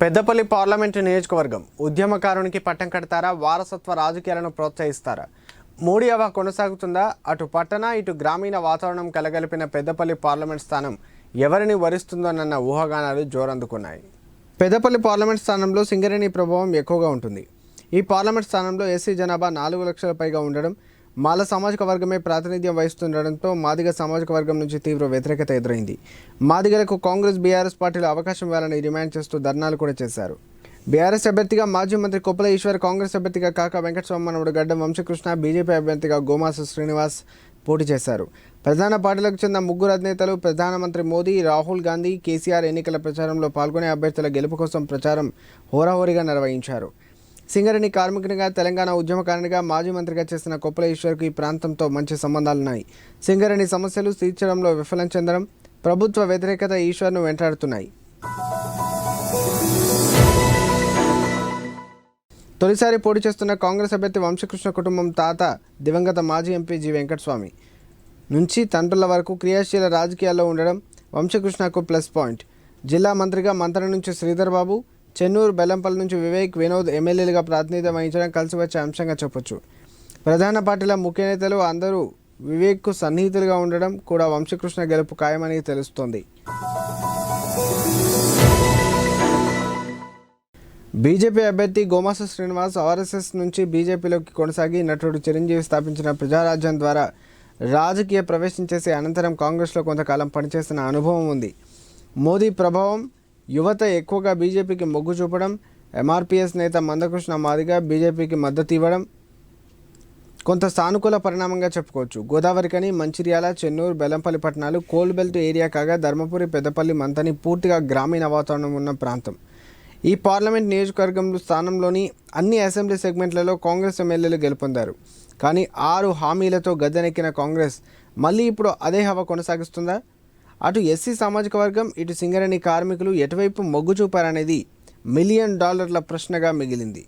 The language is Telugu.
పెద్దపల్లి పార్లమెంటు నియోజకవర్గం ఉద్యమకారునికి పట్టం కడతారా? వారసత్వ రాజకీయాలను ప్రోత్సహిస్తారా? మోడీ హవా కొనసాగుతుందా? అటు పట్టణ ఇటు గ్రామీణ వాతావరణం కలగలిపిన పెద్దపల్లి పార్లమెంట్ స్థానం ఎవరిని వరిస్తుందోనన్న ఊహాగానాలు జోరందుకున్నాయి. పెద్దపల్లి పార్లమెంట్ స్థానంలో సింగరేణి ప్రభావం ఎక్కువగా ఉంటుంది. ఈ పార్లమెంట్ స్థానంలో ఎస్సీ జనాభా నాలుగు లక్షల పైగా ఉండడం మాల సామాజిక వర్గమే ప్రాతినిధ్యం వహిస్తుండడంతో మాదిగ సామాజిక వర్గం నుంచి తీవ్ర వ్యతిరేకత ఎదురైంది. మాదిగలకు కాంగ్రెస్ బీఆర్ఎస్ పార్టీలు అవకాశం ఇవ్వాలని డిమాండ్ చేస్తూ ధర్నాలు కూడా చేశారు. బీఆర్ఎస్ అభ్యర్థిగా మాజీ మంత్రి కొప్పల ఈశ్వర్ కాంగ్రెస్ అభ్యర్థిగా కాకా వెంకటస్వామనవుడు గడ్డ వంశకృష్ణ బీజేపీ అభ్యర్థిగా గోమాస శ్రీనివాస్ పోటీ చేశారు. ప్రధాన పార్టీలకు చెందిన ముగ్గురు అధినేతలు ప్రధానమంత్రి మోదీ రాహుల్ గాంధీ కేసీఆర్ ఎన్నికల ప్రచారంలో పాల్గొనే అభ్యర్థుల గెలుపు కోసం ప్రచారం హోరాహోరీగా నిర్వహించారు. సింగరేణి కార్మికునిగా తెలంగాణ ఉద్యమకారునిగా మాజీ మంత్రిగా చేసిన కొప్పల ఈశ్వర్కు ఈ ప్రాంతంతో మంచి సంబంధాలున్నాయి సింగరేణి సమస్యలు తీర్చడంలో విఫలం చెందడం ప్రభుత్వ వ్యతిరేకత ఈశ్వర్ను వెంటాడుతున్నాయి. తొలిసారి పోటీ చేస్తున్న కాంగ్రెస్ అభ్యర్థి వంశకృష్ణ కుటుంబం తాత దివంగత మాజీ ఎంపీ జి. వెంకటస్వామి. నుంచి తండ్రుల వరకు క్రియాశీల రాజకీయాల్లో ఉండడం వంశకృష్ణకు ప్లస్ పాయింట్. జిల్లా మంత్రిగా మంత్రి నుంచి శ్రీధర్ బాబు చెన్నూరు బెల్లంపల్లి నుంచి వివేక్ వినోద్ ఎమ్మెల్యేలుగా ప్రాతినిధ్యం వహించడం కలిసి వచ్చే అంశంగా చెప్పొచ్చు. ప్రధాన పార్టీల ముఖ్య నేతలు అందరూ వివేక్కు సన్నిహితులుగా ఉండడం కూడా వంశకృష్ణ గెలుపు ఖాయమని తెలుస్తోంది. బీజేపీ అభ్యర్థి గోమాస శ్రీనివాస్ ఆర్ఎస్ఎస్ నుంచి బీజేపీలోకి కొనసాగి నటుడు చిరంజీవి స్థాపించిన ప్రజారాజ్యం ద్వారా రాజకీయ ప్రవేశం చేసే అనంతరం కాంగ్రెస్లో కొంతకాలం పనిచేసిన అనుభవం ఉంది. మోదీ ప్రభావం యువత ఎక్కువగా బీజేపీకి మొగ్గు చూపడం ఎంఆర్పిఎస్ నేత మందకృష్ణ మాదిగా బీజేపీకి మద్దతు ఇవ్వడం కొంత సానుకూల పరిణామంగా చెప్పుకోవచ్చు. గోదావరికని మంచిర్యాల చెన్నూరు బెల్లంపల్లి పట్టణాలు కోల్ బెల్ట్ ఏరియా కాగా ధర్మపురి పెద్దపల్లి మంతని పూర్తిగా గ్రామీణ వాతావరణం ఉన్న ప్రాంతం. ఈ పార్లమెంట్ నియోజకవర్గంలో స్థానంలోని అన్ని అసెంబ్లీ సెగ్మెంట్లలో కాంగ్రెస్ ఎమ్మెల్యేలు గెలుపొందారు. కానీ ఆరు హామీలతో గద్దెనెక్కిన కాంగ్రెస్ మళ్ళీ ఇప్పుడు అదే హవా కొనసాగిస్తుందా? అటు ఎస్సీ సామాజిక వర్గం ఇటు సింగరేణి కార్మికులు ఎటువైపు మొగ్గు చూపారనేది మిలియన్ డాలర్ల ప్రశ్నగా మిగిలింది.